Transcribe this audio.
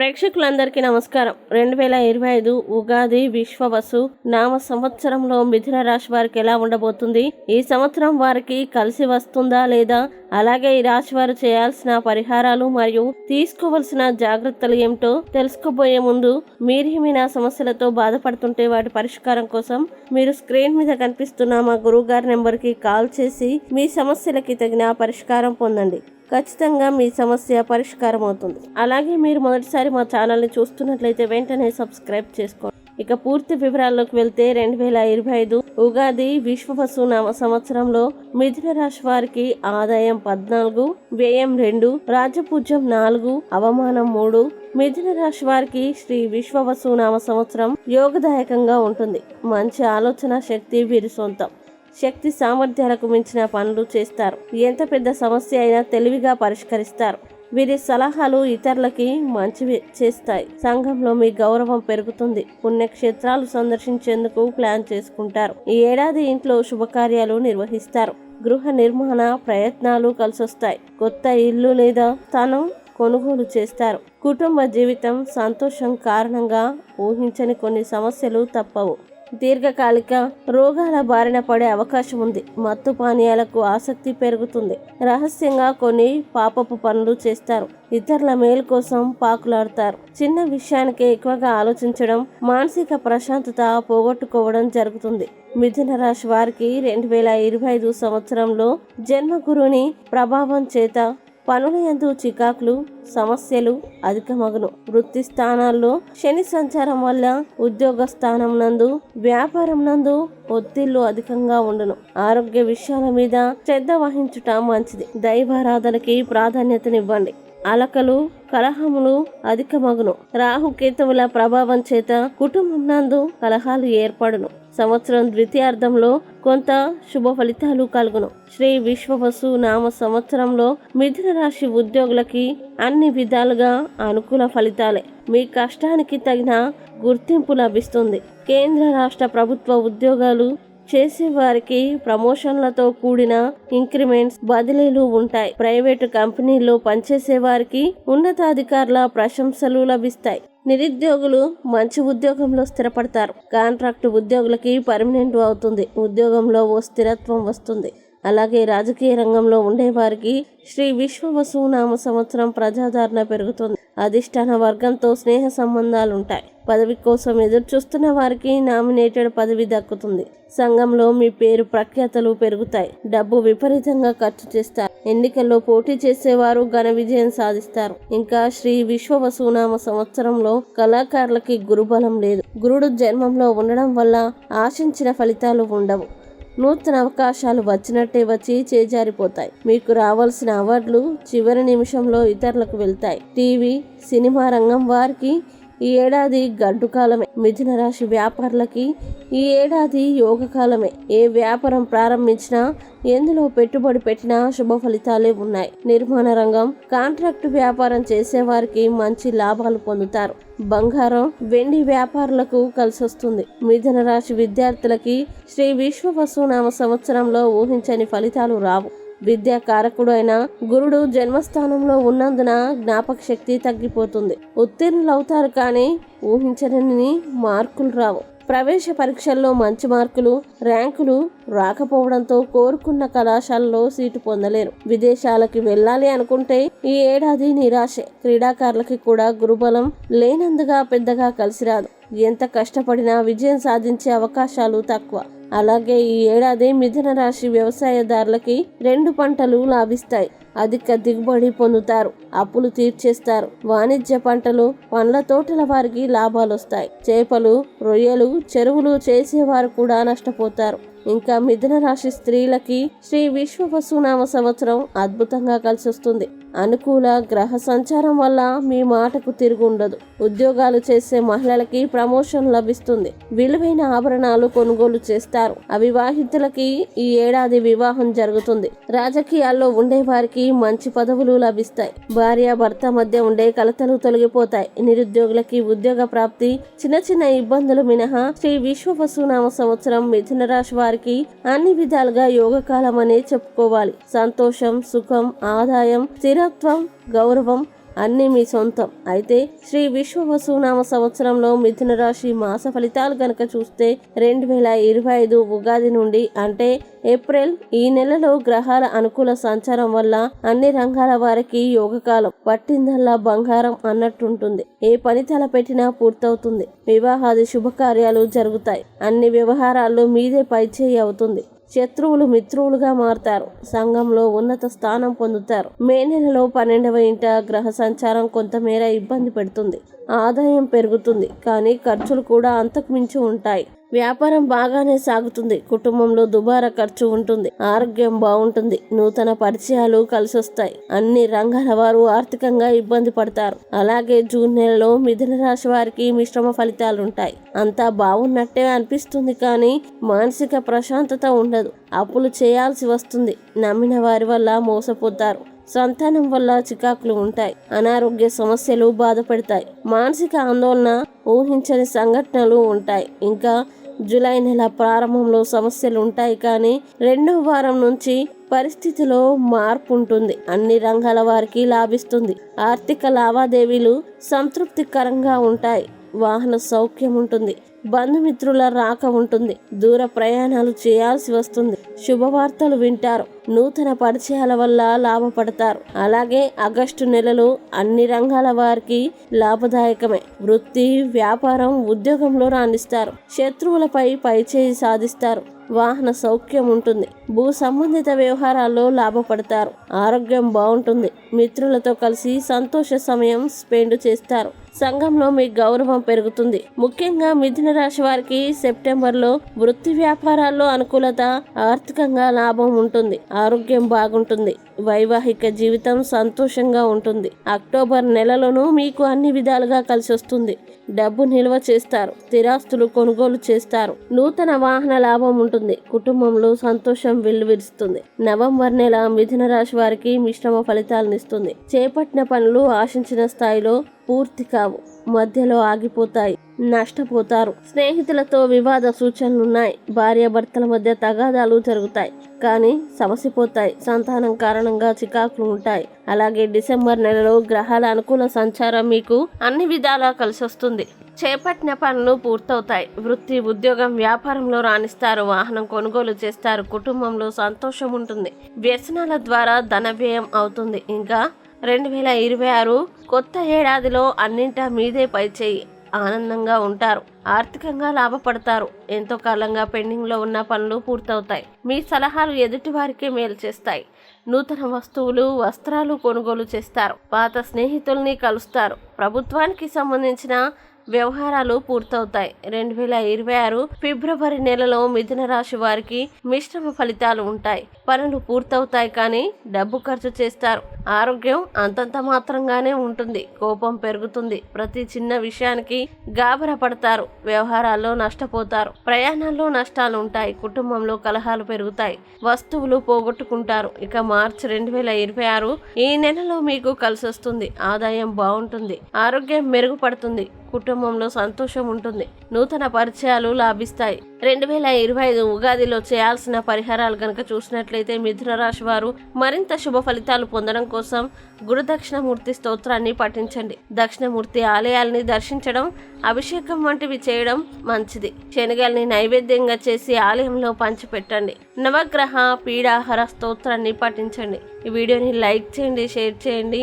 ప్రేక్షకులందరికీ నమస్కారం. రెండు వేల ఇరవై ఐదు ఉగాది విశ్వవసు నామ సంవత్సరంలో మిథున రాశి వారికి ఎలా ఉండబోతుంది? ఈ సంవత్సరం వారికి కలిసి వస్తుందా లేదా? అలాగే ఈ రాశి వారు చేయాల్సిన పరిహారాలు మరియు తీసుకోవలసిన జాగ్రత్తలు ఏమిటో తెలుసుకోబోయే ముందు మీరేమైనా సమస్యలతో బాధపడుతుంటే వాటి పరిష్కారం కోసం మీరు స్క్రీన్ మీద కనిపిస్తున్న మా గురువు గారి నెంబర్కి కాల్ చేసి మీ సమస్యలకి తగిన పరిష్కారం పొందండి. ఖచ్చితంగా మీ సమస్య పరిష్కారం అవుతుంది అలాగే మీరు మొదటిసారి మా ఛానల్ని చూస్తున్నట్లయితే వెంటనే సబ్స్క్రైబ్ చేసుకోండి. ఇక పూర్తి వివరాల్లోకి వెళ్తే రెండు వేల ఇరవై ఐదు ఉగాది విశ్వవసు నామ సంవత్సరంలో మిథున రాశి వారికి ఆదాయం పద్నాలుగు వ్యయం రెండు రాజపూజ్యం నాలుగు అవమానం మూడు. మిథున రాశి వారికి శ్రీ విశ్వవసు నామ సంవత్సరం యోగదాయకంగా ఉంటుంది. మంచి ఆలోచన శక్తి వీరి సొంతం. శక్తి సామర్థ్యాలకు మించిన పనులు చేస్తారు. ఎంత పెద్ద సమస్య అయినా తెలివిగా పరిష్కరిస్తారు. వీరి సలహాలు ఇతరులకి మంచివి చేస్తాయి. సంఘంలో మీ గౌరవం పెరుగుతుంది. పుణ్యక్షేత్రాలు సందర్శించేందుకు ప్లాన్ చేసుకుంటారు. ఈ ఏడాది ఇంట్లో శుభకార్యాలు నిర్వహిస్తారు. గృహ నిర్మాణ ప్రయత్నాలు కలిసొస్తాయి. కొత్త ఇల్లు లేదా స్థానం కొనుగోలు చేస్తారు. కుటుంబ జీవితం సంతోషం కారణంగా ఊహించని కొన్ని సమస్యలు తప్పవు. దీర్ఘకాలిక రోగాల బారిన పడే అవకాశం ఉంది. మత్తు పానీయాలకు ఆసక్తి పెరుగుతుంది. రహస్యంగా కొన్ని పాపపు పనులు చేస్తారు. ఇతరుల మేలు కోసం పాకులాడతారు. చిన్న విషయానికి ఎక్కువగా ఆలోచించడం మానసిక ప్రశాంతత పోగొట్టుకోవడం జరుగుతుంది. మిథున రాశి వారికి రెండు వేల ఇరవై ఐదు సంవత్సరంలో జన్మగురుని ప్రభావం చేత పనుల యందు చికాకులు సమస్యలు అధికమగును. వృత్తి స్థానాల్లో శని సంచారం వల్ల ఉద్యోగ స్థానం నందు వ్యాపారం నందు ఒత్తిళ్ళు అధికంగా ఉండును. ఆరోగ్య విషయాల మీద శ్రద్ధ వహించుట మంచిది. దైవారాధనకి ప్రాధాన్యతనివ్వండి. అలకలు కలహములు అధికమగును. రాహుకేతువుల ప్రభావం చేత కుటుంబం నందు కలహాలు ఏర్పడును. సంవత్సరం ద్వితీయార్థంలో కొంత శుభ ఫలితాలు కలుగును. శ్రీ విశ్వవసు నామ సంవత్సరంలో మిథున రాశి ఉద్యోగులకి అన్ని విధాలుగా అనుకూల ఫలితాలే. మీ కష్టానికి తగిన గుర్తింపు లభిస్తుంది. కేంద్ర రాష్ట్ర ప్రభుత్వ ఉద్యోగాలు చేసేవారికి ప్రమోషన్లతో కూడిన ఇంక్రిమెంట్స్ బదిలీలు ఉంటాయి. ప్రైవేటు కంపెనీల్లో పనిచేసే వారికి ఉన్నతాధికారుల ప్రశంసలు లభిస్తాయి. నిరుద్యోగులు మంచి ఉద్యోగంలో స్థిరపడతారు. కాంట్రాక్ట్ ఉద్యోగులకి పర్మనెంట్ అవుతుంది. ఉద్యోగంలో ఓ స్థిరత్వం వస్తుంది. అలాగే రాజకీయ రంగంలో ఉండేవారికి శ్రీ విశ్వవసు నామ సంవత్సరం ప్రజాదరణ పెరుగుతుంది. అధిష్టాన వర్గంతో స్నేహ సంబంధాలు ఉంటాయి పదవి కోసం ఎదురు చూస్తున్న వారికి నామినేటెడ్ పదవి దక్కుతుంది. సంఘంలో మీ పేరు ప్రఖ్యాతలు పెరుగుతాయి. డబ్బు విపరీతంగా ఖర్చు చేస్తారు. ఎన్నికల్లో పోటీ చేసేవారు ఘన విజయం సాధిస్తారు. ఇంకా శ్రీ విశ్వవసునామ సంవత్సరంలో కళాకారులకి గురుబలం లేదు. గురుడు జన్మంలో ఉండడం వల్ల ఆశించిన ఫలితాలు ఉండవు. నూతన అవకాశాలు వచ్చినట్టే వచ్చి చేజారిపోతాయి. మీకు రావాల్సిన అవార్డులు చివరి నిమిషంలో ఇతరులకు వెళ్తాయి. టీవీ సినిమా రంగం వారికి ఈ ఏడాది గడ్డు కాలమే. మిథున రాశి వ్యాపారులకి ఈ ఏడాది యోగ కాలమే. ఏ వ్యాపారం ప్రారంభించినా ఎందులో పెట్టుబడి పెట్టినా శుభ ఫలితాలే ఉన్నాయి. నిర్మాణ రంగం కాంట్రాక్ట్ వ్యాపారం చేసేవారికి మంచి లాభాలు పొందుతారు. బంగారం వెండి వ్యాపారులకు కలిసొస్తుంది. మిథున రాశి విద్యార్థులకి శ్రీ విశ్వవసునామ సంవత్సరంలో ఊహించని ఫలితాలు రావు. విద్యా కారకుడు అయిన గురుడు జన్మస్థానంలో ఉన్నందున జ్ఞాపక శక్తి తగ్గిపోతుంది. ఉత్తీర్ణులవుతారు కానీ ఊహించని మార్కులు రావు. ప్రవేశ పరీక్షల్లో మంచి మార్కులు ర్యాంకులు రాకపోవడంతో కోరుకున్న కళాశాలలో సీటు పొందలేరు. విదేశాలకి వెళ్ళాలి అనుకుంటే ఈ ఏడాది నిరాశే. క్రీడాకారులకి కూడా గురుబలం లేనందుగా పెద్దగా కలిసి రాదు. ఎంత కష్టపడినా విజయం సాధించే అవకాశాలు తక్కువ. అలాగే ఈ ఏడాది మిథున రాశి వ్యవసాయదారులకి రెండు పంటలు లాభిస్తాయి. అధిక దిగుబడి పొందుతారు. అప్పులు తీర్చేస్తారు. వాణిజ్య పంటలు పండ్ల తోటల వారికి లాభాలు వస్తాయి చేపలు రొయ్యలు చెరువులు చేసేవారు కూడా నష్టపోతారు. ఇంకా మిథున రాశి స్త్రీలకి శ్రీ విశ్వవసునామ సంవత్సరం అద్భుతంగా కలిసి వస్తుంది అనుకూల గ్రహ సంచారం వల్ల మీ మాటకు తిరుగు ఉండదు. ఉద్యోగాలు చేసే మహిళలకి ప్రమోషన్ లభిస్తుంది. విలువైన ఆభరణాలు కొనుగోలు చేస్తారు. అవివాహితులకి ఈ ఏడాది వివాహం జరుగుతుంది. రాజకీయాల్లో ఉండే వారికి మంచి పదవులు లభిస్తాయి. భార్య భర్త మధ్య ఉండే కలతలు తొలగిపోతాయి. నిరుద్యోగులకి ఉద్యోగ ప్రాప్తి చిన్న చిన్న ఇబ్బందులు మినహా శ్రీ విశ్వపశునామ సంవత్సరం మిథున రాశి వారికి అన్ని విధాలుగా యోగకాలం అనే చెప్పుకోవాలి. సంతోషం సుఖం ఆదాయం స్థిరత్వం గౌరవం అన్ని మీ సొంతం. అయితే శ్రీ విశ్వవసునామ సంవత్సరంలో మిథున రాశి మాస ఫలితాలు గనక చూస్తే రెండు వేల ఇరవై ఐదు ఉగాది నుండి అంటే ఏప్రిల్ ఈ నెలలో గ్రహాల అనుకూల సంచారం వల్ల అన్ని రంగాల వారికి యోగకాలం పట్టిందల్లా బంగారం అన్నట్టుంటుంది. ఏ పని తలపెట్టినా పూర్తవుతుంది. వివాహాది శుభకార్యాలు జరుగుతాయి. అన్ని వ్యవహారాల్లో మీదే పైచేయి అవుతుంది. శత్రువులు మిత్రువులుగా మారుతారు. సంఘంలో ఉన్నత స్థానం పొందుతారు. మే నెలలో పన్నెండవ ఇంట గ్రహ సంచారం కొంతమేర ఇబ్బంది పెడుతుంది. ఆదాయం పెరుగుతుంది. కానీ ఖర్చులు కూడా అంతకు మించి ఉంటాయి. వ్యాపారం బాగానే సాగుతుంది. కుటుంబంలో దుబారా ఖర్చు ఉంటుంది. ఆరోగ్యం బాగుంటుంది. నూతన పరిచయాలు కలిసొస్తాయి. అన్ని రంగాల వారు ఆర్థికంగా ఇబ్బంది పడతారు. అలాగే జూన్ నెలలో మిథున రాశి వారికి మిశ్రమ ఫలితాలు ఉంటాయి అంతా బాగున్నట్టే అనిపిస్తుంది కానీ మానసిక ప్రశాంతత ఉండదు. అప్పులు చేయాల్సి వస్తుంది. నమ్మిన వారి వల్ల మోసపోతారు. సంతానం వల్ల చికాకులు ఉంటాయి. అనారోగ్య సమస్యలు బాధపడతాయి. మానసిక ఆందోళన ఊహించని సంఘటనలు ఉంటాయి. ఇంకా జూలై నెల ప్రారంభంలో సమస్యలు ఉంటాయి కానీ రెండో వారం నుంచి పరిస్థితిలో మార్పు ఉంటుంది. అన్ని రంగాల వారికి లాభిస్తుంది. ఆర్థిక లావాదేవీలు సంతృప్తికరంగా ఉంటాయి. వాహన సౌఖ్యం ఉంటుంది. బంధుమిత్రుల రాక ఉంటుంది. దూర ప్రయాణాలు చేయాల్సి వస్తుంది. శుభవార్తలు వింటారు. నూతన పరిచయాల వల్ల లాభపడతారు. అలాగే ఆగస్టు నెలలు అన్ని రంగాల వారికి లాభదాయకమే. వృత్తి వ్యాపారం ఉద్యోగంలో రాణిస్తారు. శత్రువులపై పైచేయి సాధిస్తారు. వాహన సౌఖ్యం ఉంటుంది. భూ సంబంధిత వ్యవహారాల్లో లాభపడతారు. ఆరోగ్యం బాగుంటుంది. మిత్రులతో కలిసి సంతోష సమయం స్పెండ్ చేస్తారు. సంఘంలో మీ గౌరవం పెరుగుతుంది. ముఖ్యంగా మిథున రాశి వారికి సెప్టెంబర్లో వృత్తి వ్యాపారాల్లో అనుకూలత ఆర్థికంగా లాభం ఉంటుంది. ఆరోగ్యం బాగుంటుంది. వైవాహిక జీవితం సంతోషంగా ఉంటుంది. అక్టోబర్ నెలలోనూ మీకు అన్ని విధాలుగా కలిసి వస్తుంది. డబ్బు నిల్వ చేస్తారు. స్థిరాస్తులు కొనుగోలు చేస్తారు. నూతన వాహన లాభం ఉంటుంది. కుటుంబంలో సంతోషం వెల్లువిరుస్తుంది. నవంబర్ నెల మిథున రాశి వారికి మిశ్రమ ఫలితాలనిస్తుంది చేపట్టిన పనులు ఆశించిన స్థాయిలో పూర్తి కావు. మధ్యలో ఆగిపోతాయి. నష్టపోతారు. స్నేహితులతో వివాద సూచనలున్నాయి. భార్యాభర్తల మధ్య తగాదాలు జరుగుతాయి. కానీ సమసిపోతాయి సంతానం కారణంగా చికాకులు ఉంటాయి. అలాగే డిసెంబర్ నెలలో గ్రహాల అనుకూల సంచారం మీకు అన్ని విధాలా కలిసొస్తుంది. చేపట్టిన పనులు పూర్తవుతాయి. వృత్తి ఉద్యోగం వ్యాపారంలో రాణిస్తారు. వాహనం కొనుగోలు చేస్తారు. కుటుంబంలో సంతోషం ఉంటుంది. వ్యసనాల ద్వారా ధన వ్యయం అవుతుంది. ఇంకా రెండు వేల ఇరవై ఆరు కొత్త ఏడాదిలో అన్నింటా మీదే పైచేయి. ఆనందంగా ఉంటారు. ఆర్థికంగా లాభపడతారు. ఎంతో కాలంగా పెండింగ్లో ఉన్న పనులు పూర్తవుతాయి. మీ సలహాలు ఎదుటి వారికి మేలు చేస్తాయి. నూతన వస్తువులు వస్త్రాలు కొనుగోలు చేస్తారు. పాత స్నేహితుల్ని కలుస్తారు. ప్రభుత్వానికి సంబంధించిన వ్యవహారాలు పూర్తవుతాయి. రెండు వేల ఇరవై ఆరు ఫిబ్రవరి నెలలో మిథున రాశి వారికి మిశ్రమ ఫలితాలు ఉంటాయి. పనులు పూర్తవుతాయి కానీ డబ్బు ఖర్చు చేస్తారు. ఆరోగ్యం అంతంత మాత్రంగానే ఉంటుంది. కోపం పెరుగుతుంది. ప్రతి చిన్న విషయానికి గాబర పడతారు. వ్యవహారాల్లో నష్టపోతారు. ప్రయాణాల్లో నష్టాలు ఉంటాయి. కుటుంబంలో కలహాలు పెరుగుతాయి. వస్తువులు పోగొట్టుకుంటారు. ఇక మార్చి రెండు వేల ఇరవై ఆరు ఈ నెలలో మీకు కలిసి వస్తుంది ఆదాయం బాగుంటుంది. ఆరోగ్యం మెరుగుపడుతుంది. కుటుంబంలో సంతోషం ఉంటుంది. నూతన పరిచయాలు లాభిస్తాయి. రెండు వేల ఇరవై ఐదు ఉగాదిలో చేయాల్సిన పరిహారాలు గనక చూసినట్లయితే మిథున రాశి వారు మరింత శుభ ఫలితాలు పొందడం కోసం గురు దక్షిణమూర్తి స్తోత్రాన్ని పఠించండి. దక్షిణమూర్తి ఆలయాల్ని దర్శించడం అభిషేకం వంటివి చేయడం మంచిది. శనగల్ని నైవేద్యంగా చేసి ఆలయంలో పంచిపెట్టండి. నవగ్రహ పీడాహార స్తోత్రాన్ని పఠించండి. ఈ వీడియోని లైక్ చేయండి షేర్ చేయండి.